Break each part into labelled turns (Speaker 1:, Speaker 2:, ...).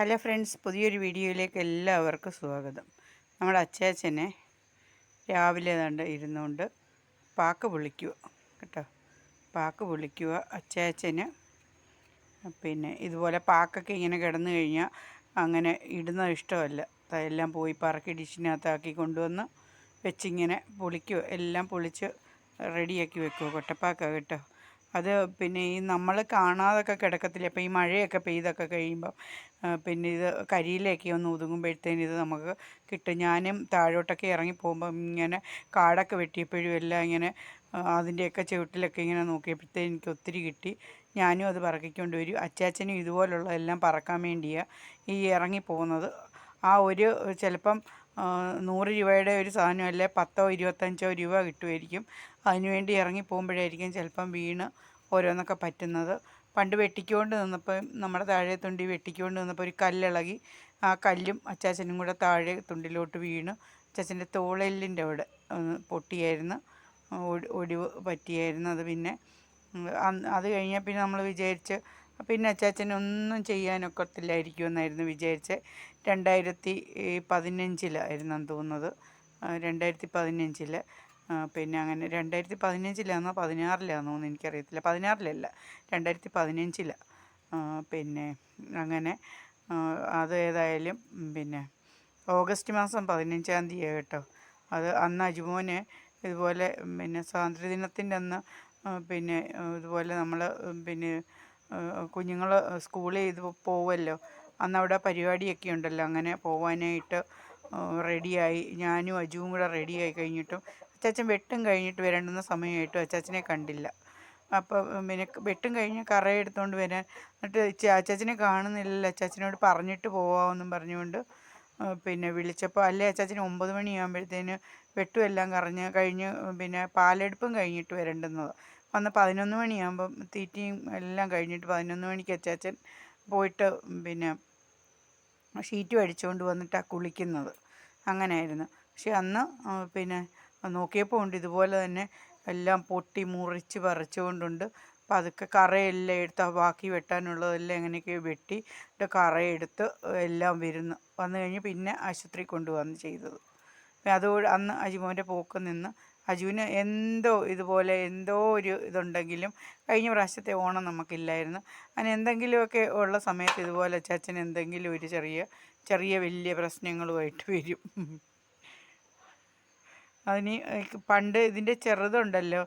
Speaker 1: Hello friends പുതിയൊരു വീഡിയോയിലേക്ക് എല്ലാവർക്കും സ്വാഗതം. നമ്മുടെ അച്ചാച്ചനെ രാവിലെ കണ്ട് ഇരുന്നുകൊണ്ട് പാക്ക് പൊളിക്കുക കേട്ടോ. പാക്ക് പൊളിക്കുക അച്ചാച്ചന്. പിന്നെ ഇതുപോലെ പാക്കൊക്കെ ഇങ്ങനെ കിടന്നു കഴിഞ്ഞാൽ അങ്ങനെ ഇടുന്നത് ഇഷ്ടമല്ല. എല്ലാം പോയി പറക്കി ഡിഷിനകത്താക്കി കൊണ്ടുവന്ന് വെച്ചിങ്ങനെ പൊളിക്കുക എല്ലാം പൊളിച്ച് റെഡിയാക്കി വെക്കുക കൊട്ടപ്പാക്കുക കേട്ടോ. അത് പിന്നെ ഈ നമ്മൾ കാണാതൊക്കെ കിടക്കത്തില്ല? അപ്പോൾ ഈ മഴയൊക്കെ പെയ്തൊക്കെ കഴിയുമ്പം പിന്നെ ഇത് കരിയിലേക്ക് ഒന്ന് ഒതുങ്ങുമ്പോഴത്തേന് ഇത് നമുക്ക് കിട്ടും. ഞാനും താഴോട്ടൊക്കെ ഇറങ്ങി പോകുമ്പം ഇങ്ങനെ കാടൊക്കെ വെട്ടിയപ്പോഴും എല്ലാം ഇങ്ങനെ അതിന്റെയൊക്കെ ചുവട്ടിലൊക്കെ ഇങ്ങനെ നോക്കിയപ്പോഴത്തേന് എനിക്ക് ഒത്തിരി കിട്ടി. ഞാനും അത് പറക്കിക്കൊണ്ട് വരും. അച്ചാച്ചനും ഇതുപോലുള്ളതെല്ലാം പറക്കാൻ വേണ്ടിയാണ് ഈ ഇറങ്ങി പോകുന്നത്. ആ ഒരു ചിലപ്പം നൂറ് രൂപയുടെ ഒരു സാധനമല്ലേ പത്തോ ഇരുപത്തഞ്ചോ രൂപ കിട്ടുമായിരിക്കും. അതിനുവേണ്ടി ഇറങ്ങി പോകുമ്പോഴായിരിക്കും ചിലപ്പം വീണ് ഓരോന്നൊക്കെ പറ്റുന്നത്. പണ്ട് വെട്ടിക്കൊണ്ട് നിന്നപ്പോൾ നമ്മുടെ താഴെ തുണ്ടി വെട്ടിക്കൊണ്ട് നിന്നപ്പോൾ ഒരു കല്ലിളകി ആ കല്ലും അച്ചാച്ചനും കൂടെ താഴെ തുണ്ടിലോട്ട് വീണു. അച്ചാച്ചന്റെ തോളെല്ലിന്റെ അവിടെ പൊട്ടിയായിരുന്നു. ഒടിവ് പറ്റിയായിരുന്നു അത് പിന്നെ. അത് കഴിഞ്ഞാൽ പിന്നെ നമ്മൾ വിചാരിച്ച് പിന്നെ അച്ചാച്ചനൊന്നും ചെയ്യാനൊക്കത്തില്ലായിരിക്കും എന്നായിരുന്നു വിചാരിച്ചത് രണ്ടായിരത്തി പതിനഞ്ചിലായിരുന്നു തോന്നുന്നത്. രണ്ടായിരത്തി പതിനഞ്ചിൽ പിന്നെ അങ്ങനെ രണ്ടായിരത്തി പതിനഞ്ചിലാണോ പതിനാറിലാണോ എന്ന് എനിക്കറിയത്തില്ല. പതിനാറിലല്ല രണ്ടായിരത്തി പതിനഞ്ചിലാണ് പിന്നെ അങ്ങനെ അത് ഏതായാലും പിന്നെ ഓഗസ്റ്റ് മാസം പതിനഞ്ചാം തീയതി കേട്ടോ. അത് അന്ന് അജുമോന് ഇതുപോലെ പിന്നെ സ്വാതന്ത്ര്യദിനത്തിന്റെ അന്ന് പിന്നെ ഇതുപോലെ നമ്മൾ പിന്നെ കുഞ്ഞുങ്ങൾ സ്കൂളിൽ ഇത് പോവുമല്ലോ അന്ന് അവിടെ പരിപാടിയൊക്കെ ഉണ്ടല്ലോ. അങ്ങനെ പോവാനായിട്ട് റെഡിയായി. ഞാനും അജുവും കൂടെ റെഡിയായി കഴിഞ്ഞിട്ടും അച്ചാച്ചൻ വെട്ടും കഴിഞ്ഞിട്ട് വരേണ്ടുന്ന സമയമായിട്ടും അച്ചാച്ചനെ കണ്ടില്ല. അപ്പോൾ പിന്നെ വെട്ടും കഴിഞ്ഞ് കറ എടുത്തുകൊണ്ട് വരാൻ എന്നിട്ട് അച്ചാച്ചനെ കാണുന്നില്ല അച്ചാച്ചനോട് പറഞ്ഞിട്ട് പോവാമെന്നും പറഞ്ഞുകൊണ്ട് പിന്നെ വിളിച്ചപ്പോൾ അല്ലേ അച്ചാച്ചന് ഒമ്പത് മണിയാകുമ്പോഴത്തേന് വെട്ടും എല്ലാം കറഞ്ഞ് കഴിഞ്ഞ് പിന്നെ പാലെടുപ്പും കഴിഞ്ഞിട്ട് വരേണ്ടുന്നത്. വന്ന് പതിനൊന്ന് മണിയാകുമ്പം തീറ്റയും എല്ലാം കഴിഞ്ഞിട്ട് പതിനൊന്ന് മണിക്ക് അച്ചാച്ചൻ പോയിട്ട് പിന്നെ ഷീറ്റും അടിച്ചുകൊണ്ട് വന്നിട്ടാണ് കുളിക്കുന്നത്. അങ്ങനെയായിരുന്നു. പക്ഷെ അന്ന് പിന്നെ നോക്കിയപ്പോൾ ഉണ്ട്. ഇതുപോലെ തന്നെ എല്ലാം പൊട്ടി മുറിച്ച് പറിച്ചുകൊണ്ടുണ്ട്. അപ്പം അതൊക്കെ കറയെല്ലാം എടുത്ത് ബാക്കി വെട്ടാനുള്ളതെല്ലാം എങ്ങനെയൊക്കെ വെട്ടി കറയെടുത്ത് എല്ലാം വരുന്നു വന്നു കഴിഞ്ഞ് പിന്നെ ആശുപത്രി കൊണ്ടുവന്ന് ചെയ്തത്. അതോട് അന്ന് അജിമോന്റെ പോക്ക് നിന്ന് അജുവിന് എന്തോ ഇതുപോലെ എന്തോ ഒരു ഇതുണ്ടെങ്കിലും കഴിഞ്ഞ പ്രാവശ്യത്തെ ഓണം നമുക്കില്ലായിരുന്നു. അങ്ങനെ എന്തെങ്കിലുമൊക്കെ ഉള്ള സമയത്ത് ഇതുപോലെ അച്ചാച്ചൻ എന്തെങ്കിലും ഒരു ചെറിയ ചെറിയ വലിയ പ്രശ്നങ്ങളുമായിട്ട് വരും. അതിന് പണ്ട് ഇതിന്റെ ചെറുതുണ്ടല്ലോ.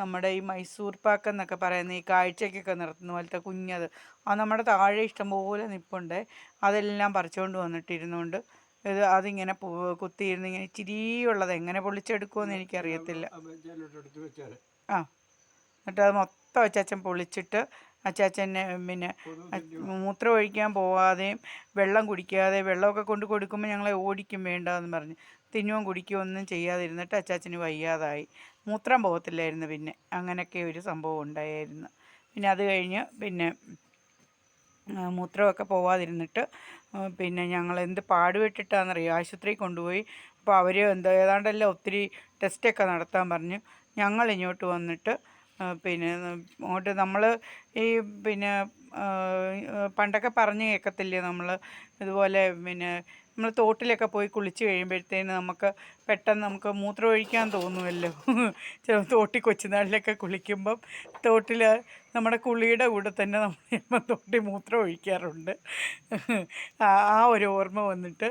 Speaker 1: നമ്മുടെ ഈ മൈസൂർ പാക്ക് എന്നൊക്കെ പറയുന്ന ഈ കാഴ്ചയ്ക്കൊക്കെ നിർത്തുന്ന പോലത്തെ കുഞ്ഞത്. അത് നമ്മുടെ താഴെ ഇഷ്ടംപോലെ നിപ്പുണ്ട്. അതെല്ലാം പറിച്ചുകൊണ്ട് വന്നിട്ടിരുന്നുകൊണ്ട് ഇത് അതിങ്ങനെ കുത്തിയിരുന്ന് ഇങ്ങനെ ചിരിയുള്ളത് എങ്ങനെ പൊളിച്ചെടുക്കുമെന്ന് എനിക്കറിയത്തില്ല. ആ എന്നിട്ട് അത് മൊത്തം അച്ചാച്ചൻ പൊളിച്ചിട്ട് അച്ചാച്ചനെ പിന്നെ മൂത്രം ഒഴിക്കാൻ പോവാതെയും വെള്ളം കുടിക്കാതെ വെള്ളമൊക്കെ കൊണ്ട് കൊടുക്കുമ്പോൾ ഞങ്ങളെ ഓടിക്കും വേണ്ട എന്ന് പറഞ്ഞ്. തിന്നുവും കുടിക്കുകയോ ഒന്നും ചെയ്യാതിരുന്നിട്ട് അച്ചാച്ചന് വയ്യാതായി. മൂത്രം പോകത്തില്ലായിരുന്നു പിന്നെ. അങ്ങനെയൊക്കെ ഒരു സംഭവം ഉണ്ടായിരുന്നു. പിന്നെ അത് കഴിഞ്ഞ് പിന്നെ മൂത്രമൊക്കെ പോവാതിരുന്നിട്ട് പിന്നെ ഞങ്ങൾ എന്ത് പാടുപെട്ടിട്ടാണെന്നറിയോ ആശുപത്രി കൊണ്ടുപോയി. അപ്പോൾ അവർ എന്താ ഏതാണ്ടെല്ലാം ഒത്തിരി ടെസ്റ്റൊക്കെ നടത്താൻ പറഞ്ഞു. ഞങ്ങൾ ഇങ്ങോട്ട് വന്നിട്ട് പിന്നെ അങ്ങോട്ട് നമ്മൾ ഈ പിന്നെ പണ്ടൊക്കെ പറഞ്ഞു കേൾക്കത്തില്ലേ നമ്മൾ ഇതുപോലെ പിന്നെ നമ്മൾ തോട്ടിലൊക്കെ പോയി കുളിച്ച് കഴിയുമ്പോഴത്തേന് നമുക്ക് പെട്ടെന്ന് നമുക്ക് മൂത്രം ഒഴിക്കാൻ തോന്നുമല്ലോ ചില തോട്ടി കൊച്ചുനാളിലൊക്കെ കുളിക്കുമ്പം തോട്ടിൽ നമ്മുടെ കുളിയുടെ കൂടെ തന്നെ നമ്മൾ തോട്ടി മൂത്രം ഒഴിക്കാറുണ്ട് ആ ഒരു ഓർമ്മ വന്നിട്ട്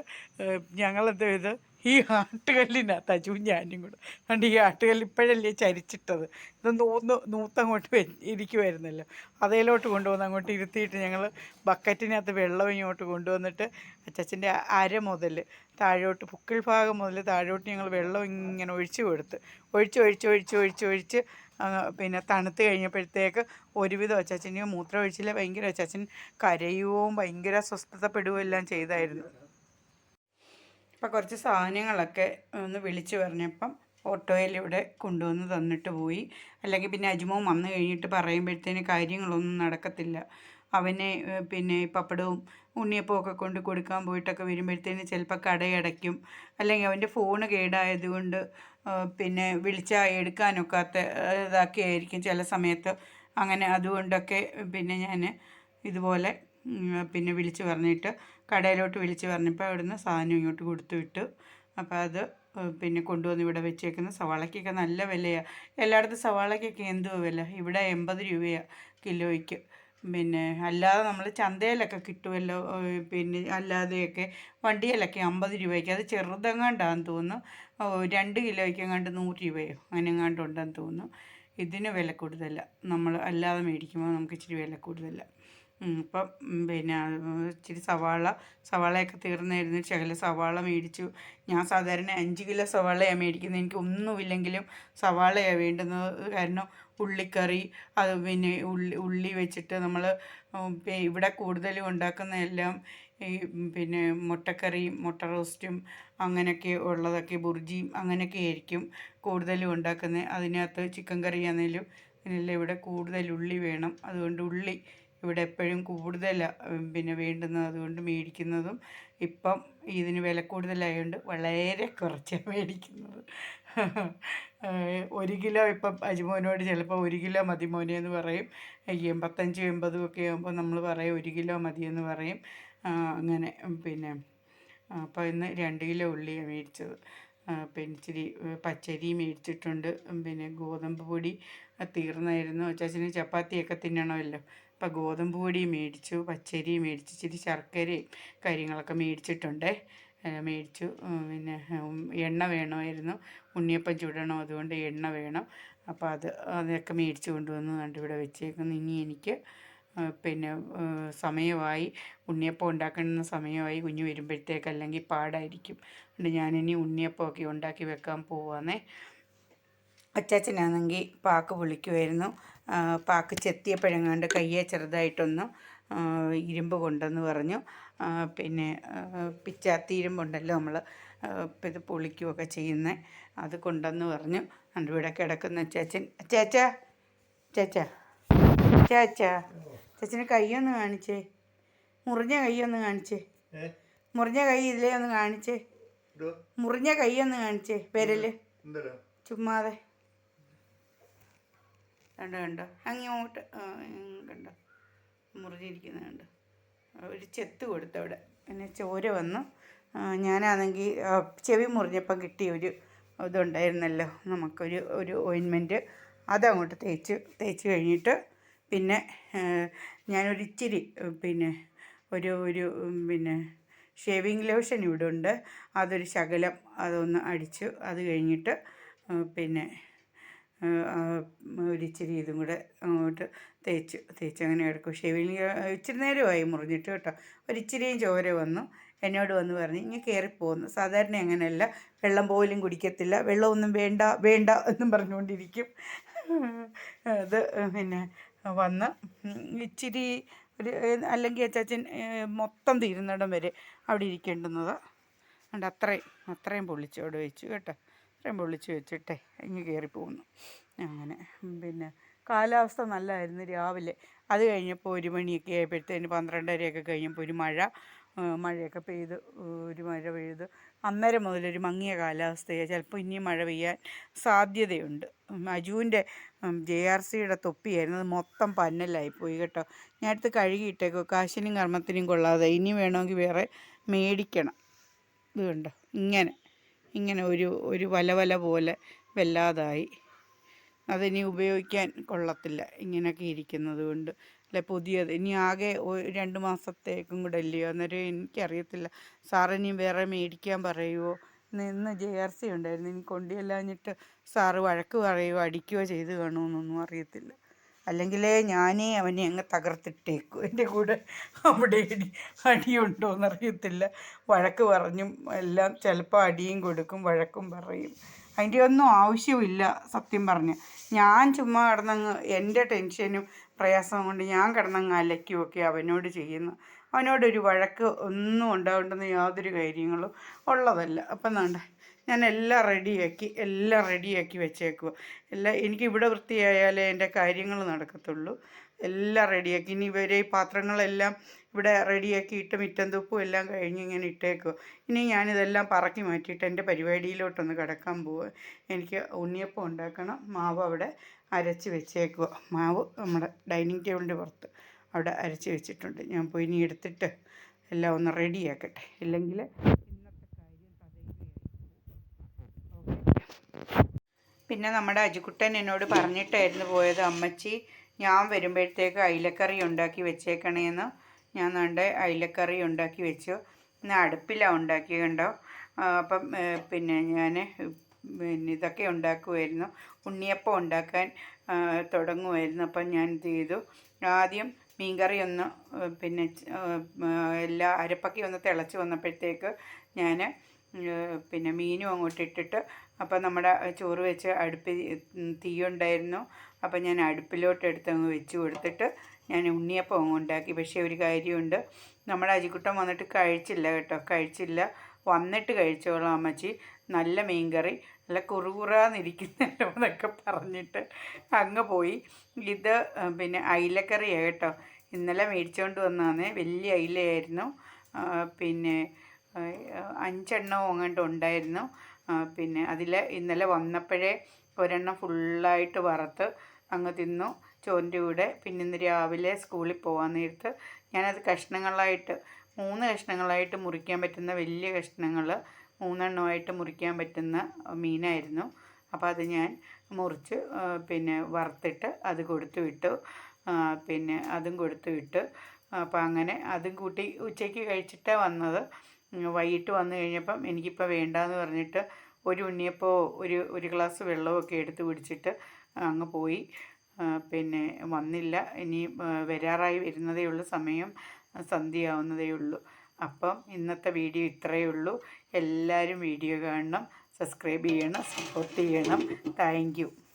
Speaker 1: ഞങ്ങളെന്ത് ചെയ്ത് ഈ ആട്ടുകല്ലിനകത്ത് അജു ഞാനും കൂടെ. അതുകൊണ്ട് ഈ ആട്ടുകല്ല് ഇപ്പോഴല്ലേ ചരിച്ചിട്ടത്. ഇത് നൂന്ന് നൂത്തങ്ങോട്ട് ഇരിക്കുമായിരുന്നല്ലോ അതേലോട്ട് കൊണ്ടുവന്ന് അങ്ങോട്ട് ഇരുത്തിയിട്ട് ഞങ്ങൾ ബക്കറ്റിനകത്ത് വെള്ളം ഇങ്ങോട്ട് കൊണ്ടുവന്നിട്ട് അച്ചച്ചന്റെ അര മുതൽ താഴോട്ട് പുക്കിൾ ഭാഗം മുതൽ താഴോട്ട് ഞങ്ങൾ വെള്ളം ഇങ്ങനെ ഒഴിച്ചു കൊടുത്ത്. ഒഴിച്ച് ഒഴിച്ച് ഒഴിച്ച് ഒഴിച്ച് ഒഴിച്ച് പിന്നെ തണുത്ത് കഴിഞ്ഞപ്പോഴത്തേക്ക് ഒരുവിധം അച്ചാച്ചന് മൂത്രം ഒഴിച്ചില്ല. ഭയങ്കര അച്ചാച്ചൻ കരയുകയും ഭയങ്കര അസ്വസ്ഥതപ്പെടുകയും എല്ലാം ചെയ്തായിരുന്നു. അപ്പം കുറച്ച് സാധനങ്ങളൊക്കെ ഒന്ന് വിളിച്ചു പറഞ്ഞപ്പം ഓട്ടോയിൽ ഇവിടെ കൊണ്ടുവന്ന് തന്നിട്ട് പോയി. അല്ലെങ്കിൽ പിന്നെ അജ്മോൻ വന്നു കഴിഞ്ഞിട്ട് പറയുമ്പോഴത്തേന് കാര്യങ്ങളൊന്നും നടക്കത്തില്ല. അവനെ പിന്നെ പപ്പടവും ഉണ്ണിയപ്പവും ഒക്കെ കൊണ്ട് കൊടുക്കാൻ പോയിട്ടൊക്കെ വരുമ്പോഴത്തേന് ചിലപ്പോൾ കടയടയ്ക്കും. അല്ലെങ്കിൽ അവന്റെ ഫോണ് കേടായതുകൊണ്ട് പിന്നെ വിളിച്ചാൽ എടുക്കാനൊക്കാത്ത ഇതാക്കിയായിരിക്കും ചില സമയത്ത്. അങ്ങനെ അതുകൊണ്ടൊക്കെ പിന്നെ ഞാൻ ഇതുപോലെ പിന്നെ വിളിച്ച് പറഞ്ഞിട്ട് കടയിലോട്ട് വിളിച്ച് പറഞ്ഞപ്പോൾ അവിടുന്ന് സാധനം ഇങ്ങോട്ട് കൊടുത്തു വിട്ടു. അപ്പോൾ അത് പിന്നെ കൊണ്ടുവന്ന് ഇവിടെ വെച്ചേക്കുന്ന സവാളയ്ക്കൊക്കെ നല്ല വിലയാണ് എല്ലായിടത്തും സവാളയ്ക്കൊക്കെ എന്തുവാ വില? ഇവിടെ എൺപത് രൂപയാണ് കിലോയ്ക്ക്. പിന്നെ അല്ലാതെ നമ്മൾ ചന്തയിലൊക്കെ കിട്ടുമല്ലോ പിന്നെ അല്ലാതെയൊക്കെ വണ്ടിയിലൊക്കെ അമ്പത് രൂപയ്ക്ക്. അത് ചെറുതെങ്ങാണ്ടാന്ന് തോന്നുന്നു. രണ്ട് കിലോയ്ക്ക് എങ്ങാണ്ട് നൂറ് രൂപയോ അങ്ങനെ എങ്ങാണ്ടുണ്ടെന്ന് തോന്നുന്നു. ഇതിന് വില കൂടുതലാണ് നമ്മൾ അല്ലാതെ മേടിക്കുമ്പോൾ നമുക്ക് ഇച്ചിരി വില കൂടുതലാണ് ഇപ്പം പിന്നെ ഇച്ചിരി സവാള സവാളയൊക്കെ തീർന്നായിരുന്നു. ശകല സവാള മേടിച്ചു. ഞാൻ സാധാരണ അഞ്ച് കിലോ സവാളയാണ് മേടിക്കുന്നത് എനിക്ക് ഒന്നുമില്ലെങ്കിലും സവാളയാണ് വേണ്ടുന്നത്. കാരണം ഉള്ളിക്കറി അത് പിന്നെ ഉള്ളി ഉള്ളി വെച്ചിട്ട് നമ്മൾ ഇവിടെ കൂടുതലും ഉണ്ടാക്കുന്ന എല്ലാം ഈ പിന്നെ മുട്ടക്കറിയും മുട്ട റോസ്റ്റും അങ്ങനെയൊക്കെ ഉള്ളതൊക്കെ ബുർജിയും അങ്ങനെയൊക്കെ ആയിരിക്കും കൂടുതലും ഉണ്ടാക്കുന്നത് അതിനകത്ത് ചിക്കൻ കറി ആണെങ്കിലും ഇവിടെ കൂടുതൽ ഉള്ളി വേണം. അതുകൊണ്ട് ഉള്ളി ഇവിടെ എപ്പോഴും കൂടുതൽ പിന്നെ വേണ്ടുന്നത് അതുകൊണ്ട് മേടിക്കുന്നതും ഇപ്പം ഇതിന് വില കൂടുതലായതുകൊണ്ട് വളരെ കുറച്ചാണ് മേടിക്കുന്നത്. ഒരു കിലോ ഇപ്പം അജിമോനോട് ചിലപ്പോൾ ഒരു കിലോ മതി മോനെ എന്ന് പറയും. എൺപത്തഞ്ചും എൺപതും ഒക്കെ ആകുമ്പോൾ നമ്മൾ പറയും ഒരു കിലോ മതിയെന്ന് പറയും. അങ്ങനെ പിന്നെ അപ്പോൾ ഇന്ന് രണ്ട് കിലോ ഉള്ളിയാണ് മേടിച്ചത്. ആ, പിന്നെ ഇച്ചിരി പച്ചരി മേടിച്ചിട്ടുണ്ട്. പിന്നെ ഗോതമ്പ് പൊടി തീർന്നായിരുന്നു. അച്ചാച്ചന് ചപ്പാത്തിയൊക്കെ തിന്നണമല്ലോ. അപ്പോൾ ഗോതമ്പ് പൊടി മേടിച്ചു പച്ചരി മേടിച്ചു ഇച്ചിരി ശർക്കരയും കാര്യങ്ങളൊക്കെ മേടിച്ചിട്ടുണ്ടേ. മേടിച്ചു. പിന്നെ എണ്ണ വേണമായിരുന്നു. ഉണ്ണിയപ്പം ചുടണം അതുകൊണ്ട് എണ്ണ വേണം. അപ്പോൾ അത് അതൊക്കെ മേടിച്ചു കൊണ്ടുവന്നു. കണ്ടിവിടെ വെച്ചേക്കുന്നു ഇനി എനിക്ക്. പിന്നെ സമയമായി. ഉണ്ണിയപ്പം ഉണ്ടാക്കുന്ന സമയമായി കുഞ്ഞ് വരുമ്പോഴത്തേക്ക് അല്ലെങ്കിൽ പാടായിരിക്കും. അതുകൊണ്ട് ഞാനിനി ഉണ്ണിയപ്പമൊക്കെ ഉണ്ടാക്കി വെക്കാൻ പോവാന്നേ. അച്ചാച്ചനാണെങ്കിൽ പാക്ക് പൊളിക്കുമായിരുന്നു ആ, പാക്ക് ചെത്തിയപ്പോഴെങ്ങാണ്ട് കയ്യെ ചെറുതായിട്ടൊന്ന് ഇരുമ്പ് കൊണ്ടെന്ന് പറഞ്ഞു. പിന്നെ പിച്ചാത്തി ഇരുമ്പുണ്ടല്ലോ നമ്മൾ ഇത് പൊളിക്കുകയൊക്കെ ചെയ്യുന്നത് അത് കൊണ്ടെന്ന് പറഞ്ഞു. ഇവിടെ കിടക്കുന്ന അച്ചാച്ചൻ. അച്ചാച്ച അച്ചാച്ച അച്ചാച്ച. അച്ചാച്ചന് കൈയൊന്ന് കാണിച്ചേ. മുറിഞ്ഞ കൈയൊന്ന് കാണിച്ചേ. മുറിഞ്ഞ കൈ ഇതിലേ ഒന്ന് കാണിച്ചേ? മുറിഞ്ഞ കൈയൊന്ന് ഒന്ന് കാണിച്ചേ
Speaker 2: വിരൽ?
Speaker 1: ചുമ്മാതെ. കണ്ടോ കണ്ടോ? അങ്ങോട്ട് കണ്ടോ? മുറിഞ്ഞിരിക്കുന്നത് കണ്ടോ? ഒരു ചെത്ത് കൊടുത്തവിടെ പിന്നെ ചോര വന്നു. ഞാനാണെങ്കിൽ ചെവി മുറിഞ്ഞപ്പം കിട്ടിയ ഒരു ഇതുണ്ടായിരുന്നല്ലോ. നമുക്കൊരു ഒരു ഓയിൻമെന്റ് അതങ്ങോട്ട് തേച്ച് തേച്ച് കഴിഞ്ഞിട്ട് പിന്നെ ആ, ഞാനൊരു ഇച്ചിരി പിന്നെ ഒരു ഒരു പിന്നെ ഷേവിങ് ലോഷൻ ഇവിടെ ഉണ്ട് അതൊരു ശകലം അതൊന്ന് അടിച്ചു. അത് കഴിഞ്ഞിട്ട് പിന്നെ ഒരിച്ചിരി ഇതും കൂടെ അങ്ങോട്ട് തേച്ചു. തേച്ച് അങ്ങനെ എടുക്കും. ഷേവിങ് ഇച്ചിരി നേരമായി മുറിഞ്ഞിട്ട് കേട്ടോ. ഒരിച്ചിരിയും ചോര വന്നു. എന്നോട് വന്ന് പറഞ്ഞ് ഇങ്ങനെ കയറിപ്പോകുന്നു സാധാരണ അങ്ങനെയല്ല. വെള്ളം പോലും കുടിക്കത്തില്ല. വെള്ളമൊന്നും വേണ്ട വേണ്ട എന്നും പറഞ്ഞുകൊണ്ടിരിക്കും. അത് പിന്നെ വന്ന് ഇച്ചിരി ഒരു അല്ലെങ്കിൽ അച്ചാച്ചൻ മൊത്തം തീരുന്നിടം വരെ അവിടെ ഇരിക്കേണ്ടുന്നത്. അതുകൊണ്ട് അത്രയും അത്രയും പൊള്ളിച്ച് അവിടെ വെച്ചു കേട്ടോ. അത്രയും പൊള്ളിച്ച് വെച്ചിട്ടേ ഇങ്ങ് കയറിപ്പോകുന്നു അങ്ങനെ പിന്നെ കാലാവസ്ഥ നല്ലതായിരുന്നു രാവിലെ. അത് കഴിഞ്ഞപ്പോൾ ഒരു മണിയൊക്കെ ആയപ്പോഴത്തേന് പന്ത്രണ്ടരയൊക്കെ കഴിഞ്ഞപ്പോൾ ഒരു മഴ മഴയൊക്കെ പെയ്ത് ഒരു മഴ പെയ്ത് അന്നേരം മുതലൊരു മങ്ങിയ കാലാവസ്ഥയാണ് ചിലപ്പോൾ ഇനിയും മഴ പെയ്യാൻ സാധ്യതയുണ്ട്. അജുവിന്റെ ജെ ആർ സിയുടെ തൊപ്പിയായിരുന്നു. അത് മൊത്തം പന്നലായി പോയി കേട്ടോ. ഞാൻ അടുത്ത് കഴുകിയിട്ടേക്കോ. കാശിനും കർമ്മത്തിനും കൊള്ളാതെ ഇനി വേണമെങ്കിൽ വേറെ മേടിക്കണം. ഇത് കണ്ടോ? ഇങ്ങനെ ഇങ്ങനെ ഒരു ഒരു വല വല പോലെ വല്ലാതായി. അതിനി ഉപയോഗിക്കാൻ കൊള്ളത്തില്ല ഇങ്ങനെയൊക്കെ ഇരിക്കുന്നത് കൊണ്ട്. അല്ലെ പുതിയത്. ഇനി ആകെ രണ്ട് മാസത്തേക്കും കൂടെ അല്ലയോ? അന്നേരം എനിക്കറിയത്തില്ല. സാറിനി വേറെ മേടിക്കാൻ പറയുമോ ഇന്ന് ജെ ആർ സി ഉണ്ടായിരുന്നു. ഇനി കൊണ്ടുചെല്ലാഞ്ഞിട്ട് സാറ് വഴക്ക് പറയുമോ അടിക്കുകയോ ചെയ്ത് കാണുമെന്നൊന്നും അറിയത്തില്ല. അല്ലെങ്കിലേ ഞാനേ അവനെ അങ്ങ് തകർത്തിട്ടേക്കും. എന്റെ കൂടെ അവിടെ അടി അടിയുണ്ടോ എന്നറിയത്തില്ല വഴക്ക് പറഞ്ഞും എല്ലാം ചിലപ്പോൾ അടിയും കൊടുക്കും വഴക്കും പറയും. അതിന്റെ ഒന്നും ആവശ്യമില്ല സത്യം പറഞ്ഞ്. ഞാൻ ചുമ്മാ കിടന്നങ്ങ് എന്റെ ടെൻഷനും പ്രയാസവും കൊണ്ട് ഞാൻ കിടന്നങ്ങ് അലയ്ക്കുമൊക്കെ അവനോട് ചെയ്യുന്നു. അവനോടൊരു വഴക്ക് ഒന്നും ഉണ്ടാവേണ്ടുന്ന യാതൊരു കാര്യങ്ങളും ഉള്ളതല്ല. അപ്പം വേണ്ട. ഞാൻ എല്ലാം റെഡിയാക്കി എല്ലാം റെഡിയാക്കി വെച്ചേക്കുക എല്ലാം എനിക്ക് ഇവിടെ വൃത്തിയായാലേ എന്റെ കാര്യങ്ങൾ നടക്കത്തുള്ളൂ. എല്ലാം റെഡിയാക്കി. ഇനി ഇവരെ ഈ പാത്രങ്ങളെല്ലാം ഇവിടെ റെഡിയാക്കിയിട്ട് മിറ്റം തുപ്പും എല്ലാം കഴിഞ്ഞ് ഇങ്ങനെ ഇട്ടേക്കുക ഇനി ഞാനിതെല്ലാം പറക്കി മാറ്റിയിട്ട് എന്റെ പരിപാടിയിലോട്ടൊന്ന് കിടക്കാൻ പോവുക എനിക്ക് ഉണ്ണിയപ്പം ഉണ്ടാക്കണം മാവ് അവിടെ അരച്ച് വെച്ചേക്കുക മാവ് നമ്മുടെ ഡൈനിങ് ടേബിളിന്റെ പുറത്ത് അവിടെ അരച്ച് വെച്ചിട്ടുണ്ട്. ഞാൻ പോയി ഇനി എടുത്തിട്ട് എല്ലാം ഒന്ന് റെഡിയാക്കട്ടെ. ഇല്ലെങ്കിൽ പിന്നെ നമ്മുടെ അജിക്കുട്ടൻ എന്നോട് പറഞ്ഞിട്ടായിരുന്നു പോയത് അമ്മച്ചി ഞാൻ വരുമ്പോഴത്തേക്ക് അയിലക്കറി ഉണ്ടാക്കി വെച്ചേക്കണേന്ന്. ഞാൻ കണ്ട് അയിലക്കറി ഉണ്ടാക്കി വെച്ചു. ഇന്ന് അടുപ്പിലാണ് ഉണ്ടാക്കി കണ്ടോ? അപ്പം പിന്നെ ഞാൻ പിന്നെ ഇതൊക്കെ ഉണ്ടാക്കുമായിരുന്നു ഉണ്ണിയപ്പം ഉണ്ടാക്കാൻ തുടങ്ങുമായിരുന്നു അപ്പം ഞാൻ ഇത് ചെയ്തു? ആദ്യം മീൻകറി ഒന്ന് പിന്നെ എല്ലാ അരപ്പൊക്കെ ഒന്ന് തിളച്ച് വന്നപ്പോഴത്തേക്ക് ഞാൻ പിന്നെ മീനും അങ്ങോട്ട് ഇട്ടിട്ട് അപ്പം നമ്മുടെ ചോറ് വെച്ച് അടുപ്പിൽ തീയുണ്ടായിരുന്നു. അപ്പം ഞാൻ അടുപ്പിലോട്ട് എടുത്ത് അങ്ങ് വെച്ച് കൊടുത്തിട്ട് ഞാൻ ഉണ്ണിയപ്പം ഉണ്ടാക്കി. പക്ഷേ ഒരു കാര്യമുണ്ട്. നമ്മുടെ അജിക്കുട്ടൻ വന്നിട്ട് കഴിച്ചില്ല കേട്ടോ. കഴിച്ചില്ല. വന്നിട്ട് കഴിച്ചോളാം അമ്മച്ചി. നല്ല മീൻകറി. നല്ല കുറുകുറാന്നിരിക്കുന്നല്ലോ എന്നൊക്കെ പറഞ്ഞിട്ട് അങ്ങ് പോയി. ഇത് പിന്നെ അയിലക്കറിയാണ് കേട്ടോ. ഇന്നലെ മേടിച്ചുകൊണ്ട് വന്നതാണ്. വലിയ അയിലയായിരുന്നു. പിന്നെ അഞ്ചെണ്ണം അങ്ങോട്ട് ഉണ്ടായിരുന്നു. പിന്നെ അതിൽ ഇന്നലെ വന്നപ്പോഴേ ഒരെണ്ണം ഫുള്ളായിട്ട് വറുത്ത് അങ്ങ് തിന്നു. ചോറിന്റെ കൂടെ. പിന്നെ ഇന്ന് രാവിലെ സ്കൂളിൽ പോകാൻ നേരത്ത് ഞാനത് കഷ്ണങ്ങളായിട്ട് മൂന്ന് കഷ്ണങ്ങളായിട്ട് മുറിക്കാൻ പറ്റുന്ന വലിയ കഷ്ണങ്ങൾ മൂന്നെണ്ണമായിട്ട് മുറിക്കാൻ പറ്റുന്ന മീനായിരുന്നു. അപ്പോൾ അത് ഞാൻ മുറിച്ച് പിന്നെ വറുത്തിട്ട് അത് കൊടുത്തു വിട്ടു. പിന്നെ അതും കൊടുത്തു വിട്ടു. അപ്പോൾ അങ്ങനെ അതും കൂട്ടി ഉച്ചയ്ക്ക് കഴിച്ചിട്ടേ വന്നത്. വൈകിട്ട് വന്നു കഴിഞ്ഞപ്പം എനിക്കിപ്പോൾ വേണ്ടാന്ന് പറഞ്ഞിട്ട് ഒരു ഉണ്ണിയപ്പോ ഒരു ഒരു ഗ്ലാസ് വെള്ളമൊക്കെ എടുത്ത് പിടിച്ചിട്ട് അങ്ങ് പോയി. പിന്നെ വന്നില്ല. ഇനി വരാറായി വരുന്നതേ ഉള്ളൂ. സമയം സന്ധ്യയാവുന്നതേ ഉള്ളൂ. അപ്പം ഇന്നത്തെ വീഡിയോ ഇത്രയേ ഉള്ളൂ. എല്ലാവരും വീഡിയോ കാണണം സബ്സ്ക്രൈബ് ചെയ്യണം സപ്പോർട്ട് ചെയ്യണം. താങ്ക്